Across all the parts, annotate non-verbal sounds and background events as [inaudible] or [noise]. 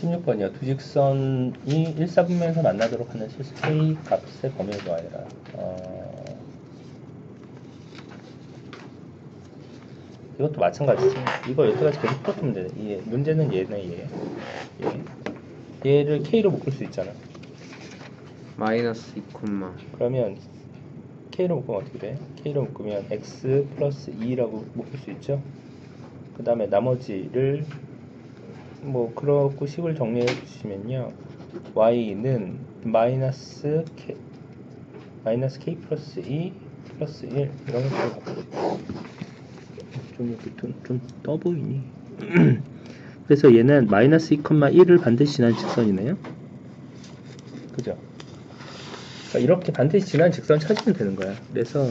16번이요. 두 직선이 1, 4분면에서 만나도록 하는 실수 K 값의 범위를 구하여라. 어... 이것도 마찬가지지. 이거 여태까지 계속 풀었으면 돼. 얘, 문제는 얘네, 얘. 얘. 얘를 K로 묶을 수 있잖아. 마이너스 2 콤마 그러면 K로 묶으면 어떻게 돼? K로 묶으면 X 플러스 2라고 묶을 수 있죠? 그 다음에 나머지를 뭐 그렇고 식을 정리해 주시면요. Y는 마이너스 K 마이너스 K 플러스 2 플러스 1 이런 식으로 좀 이렇게 좀, 좀 떠 보이니? [clears throat] 그래서 얘는 마이너스 2,1을 반드시 지난 직선이네요. 그죠? 그러니까 이렇게 반드시 지난 직선 찾으면 되는 거야. 그래서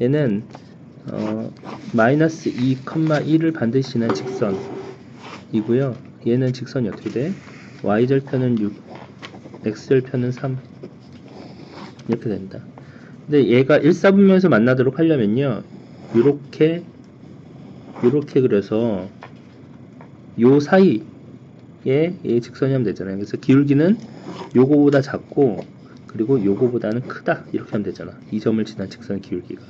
얘는 어, 마이너스 2,1을 반드시 지난 직선 이고요. 얘는 직선이 어떻게 돼? y절편은 6, x절편은 3 이렇게 된다. 근데 얘가 1, 4분면에서 만나도록 하려면요. 요렇게 요렇게 그려서 요 사이에 얘 직선이 하면 되잖아요. 그래서 기울기는 요거보다 작고 그리고 요거보다는 크다 이렇게 하면 되잖아 이 점을 지난 직선 기울기가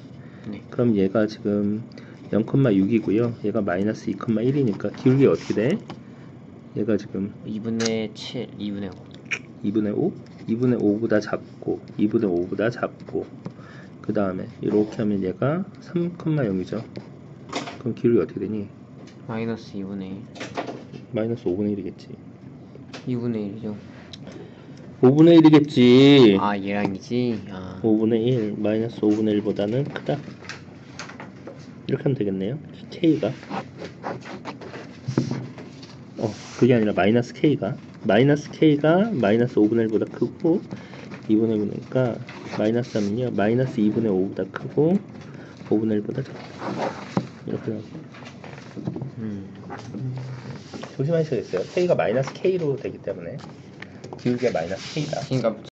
네. 그럼 얘가 지금 0,6이고요. 얘가 마이너스 2,1이니까 기울기가 어떻게 돼? 얘가 지금 2분의 7 2분의 5 2분의 5? 2분의 5보다 작고 2분의 5보다 작고. 그 다음에 이렇게 하면 얘가 3,0이죠. 그럼 기울기 어떻게 되니? 마이너스 2분의 1 마이너스 5분의 1이겠지. 2분의 1이죠. 5분의 1이겠지. 아 얘랑이지? 아. 5분의 1 마이너스 5분의 1보다는 크다 이렇게 하면 되겠네요. K가. 어 그게 아니라 마이너스 k가. 마이너스 k가 마이너스 5분의 1보다 크고 2분의 1이니까 마이너스 하면요 마이너스 2분의 5보다 크고 5분의 1보다 작다. 이렇게 나오고 음. 조심하셔야겠어요. K가 마이너스 k로 되기 때문에. 기울기가 마이너스 k다. 그러니까